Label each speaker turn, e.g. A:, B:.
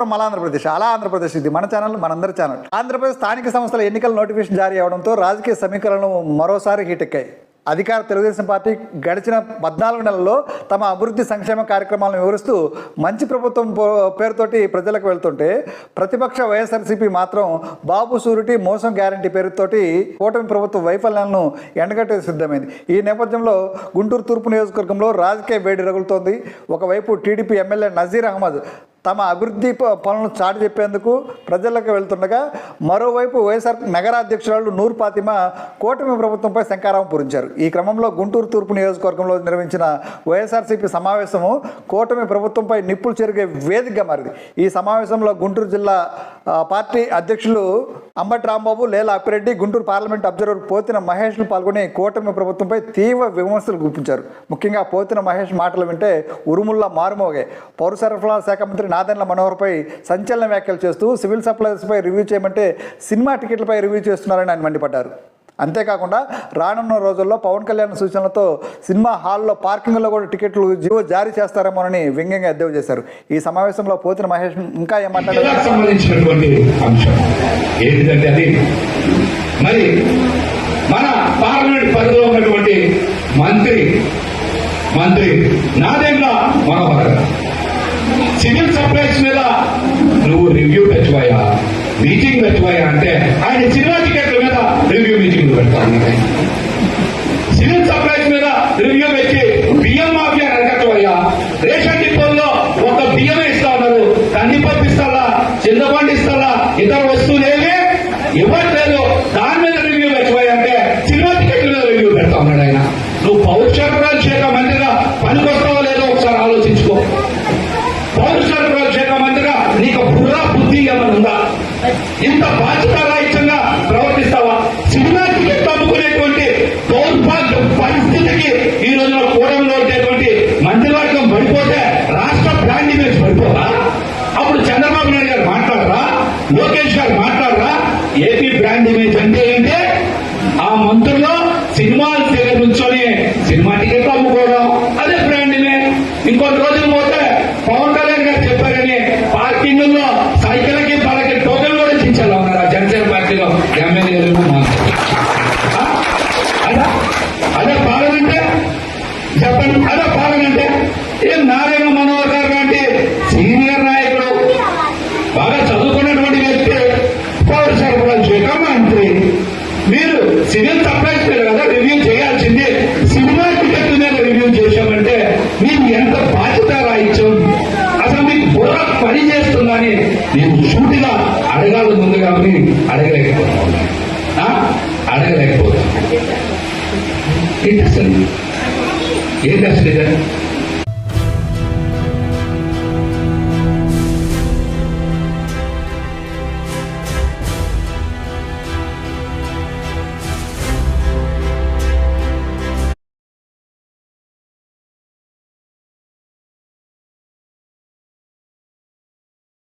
A: మన ఆంధ్రప్రదేశ్ అలా ఆంధ్రప్రదేశ్ ఇది. మన ఛానల్ మనందరి ఛానల్ ఆంధ్రప్రదేశ్ స్థానిక సంస్థల ఎన్నికల నోటిఫికేషన్ జారీ అవడంతో రాజకీయ సమీకరణలు మరోసారి హీటెక్కాయి అధికార తెలుగుదేశం పార్టీ గడిచిన పద్నాలుగు నెలల్లో తమ అభివృద్ధి సంక్షేమ కార్యక్రమాలను వివరిస్తూ మంచి ప్రభుత్వం పేరుతోటి ప్రజలకు వెళ్తుంటే ప్రతిపక్ష వైఎస్ఆర్సీపీ మాత్రం బాబు సూరిటీ మోసం గ్యారంటీ పేరుతోటి కూటమి ప్రభుత్వ వైఫల్యాలను ఎండగట్టే సిద్ధమైంది. ఈ నేపథ్యంలో గుంటూరు తూర్పు నియోజకవర్గంలో రాజకీయ వేడి రగులుతోంది. ఒకవైపు టీడీపీ ఎమ్మెల్యే నజీర్ అహ్మద్ తమ అభివృద్ధి ప- పనులను చాటి చెప్పేందుకు ప్రజలకు వెళ్తుండగా మరోవైపు వైఎస్ఆర్ నగరాధ్యక్షురాలు నూర్ ఫాతిమా కూటమి ప్రభుత్వంపై శంకారావం పూరించారు. ఈ క్రమంలో గుంటూరు తూర్పు నియోజకవర్గంలో నిర్వహించిన వైఎస్ఆర్సీపీ సమావేశము కూటమి ప్రభుత్వంపై నిప్పులు చెరిగే వేదికగా మారింది. ఈ సమావేశంలో గుంటూరు జిల్లా పార్టీ అధ్యక్షులు అంబటి రాంబాబు లేల అప్పిరెడ్డి గుంటూరు పార్లమెంట్ అబ్జర్వర్ పోతిన మహేష్లు పాల్గొని కూటమి ప్రభుత్వంపై తీవ్ర విమర్శలు గుప్పించారు. ముఖ్యంగా పోతిన మహేష్ మాటలు వింటే ఉరుముల్లా మారుమోగే. పౌర సరఫరాల శాఖ మంత్రి నాదెండ్ల మనోహర్పై సంచలన వ్యాఖ్యలు చేస్తూ సివిల్ సప్లైస్పై రివ్యూ చేయమంటే సినిమా టికెట్లపై రివ్యూ చేస్తున్నారని ఆయన మండిపడ్డారు. అంతేకాకుండా రానున్న రోజుల్లో పవన్ కళ్యాణ్ సూచనలతో సినిమా హాల్లో పార్కింగ్లో కూడా టికెట్లు జీవో జారీ చేస్తారేమోనని వ్యంగ్యంగా ఎద్దేవా చేశారు. ఈ సమావేశంలో పోతిన మహేష్ ఇంకా ఏమంటారు
B: మరి మన పార్లమెంట్ పరిధిలో ఉన్నటువంటి మంత్రి మంత్రి నాదెండ్ల మనోహర్ సివిల్ సప్లైస్ మీద నువ్వు రివ్యూ పెట్టబోయా మీటింగ్ పెట్టబోయా అంటే ఆయన సినిమా టికెట్ మీటింగ్ పెడతాను. సివిల్ సప్లైస్ మీద రివ్యూ పెట్టి బియ్యం మాఫియా అయ్యా రేషన్ డిపోల్లో ఒక బియ్యమే ఇస్తా ఉన్నారు కందిపప్పు ఇస్తారా? చింతపండు ఇస్తారా? ఇతర వస్తువులు ఏమి ఇవ్వట్లేదు. దాని మీద రివ్యూ పెట్టబోయా అంటే సినిమా టికెట్ మీద రివ్యూ పెడతా ఉన్నాడు ఆయన. నువ్వు పౌర సరఫరాల శాఖ మంత్రిగా పనికొస్తావో లేదో ఒకసారి ఆలోచించుకో. పౌర సరఫరాల శాఖ మంత్రిగా నీకు బుర్రా బుద్ధి ఏమైనా ఉందా? ఇంత బాధ్యత పడిపోతే రాష్ట్ర బ్రాండ్ ఇమేజ్ పడిపోరా అప్పుడు చంద్రబాబు నాయుడు గారు మాట్లాడరా? లోకేష్ గారు మాట్లాడరా? ఏపీ బ్రాండ్ ఇమేజ్ అంటే ఏంటి? ఆ మంత్రులు సినిమాల దగ్గర నుంచొని సినిమా టికెట్లు అమ్ముకోవడం అదే బ్రాండ్ ఇమేజ్. ఇంకొన్ని రోజులు పోతే పవన్ కళ్యాణ్ గారు చెప్పారని పార్కింగ్లో సైకిల్కి వాళ్ళకి టోకెన్ కూడా ఇచ్చేలా ఉన్నారు? ఆ జనసేన పార్టీలో ఎమ్మెల్యేలు అదే పాలనంటే చెప్పండి. అదే పాలన ఏం నారాయణ మనోహర్ గారు లాంటి సీనియర్ నాయకుడు? బాగా చదువుకున్నటువంటి వ్యక్తి. పౌర సరఫరా శాఖ మంత్రి. మీరు సివిల్ సప్లైస్ మీద కదా రివ్యూ చేయాల్సింది. సినిమా టికెట్ మీద రివ్యూ చేశామంటే మీకు ఎంత బాధ్యత రాయించాం అసలు మీకు బుర్ర పని చేస్తుందని నేను సూటిగా అడగాలి ముందు కాబట్టి అడగలేకపోతా ఉన్నాను. ఏంటి అసలు ఏంటి అసలు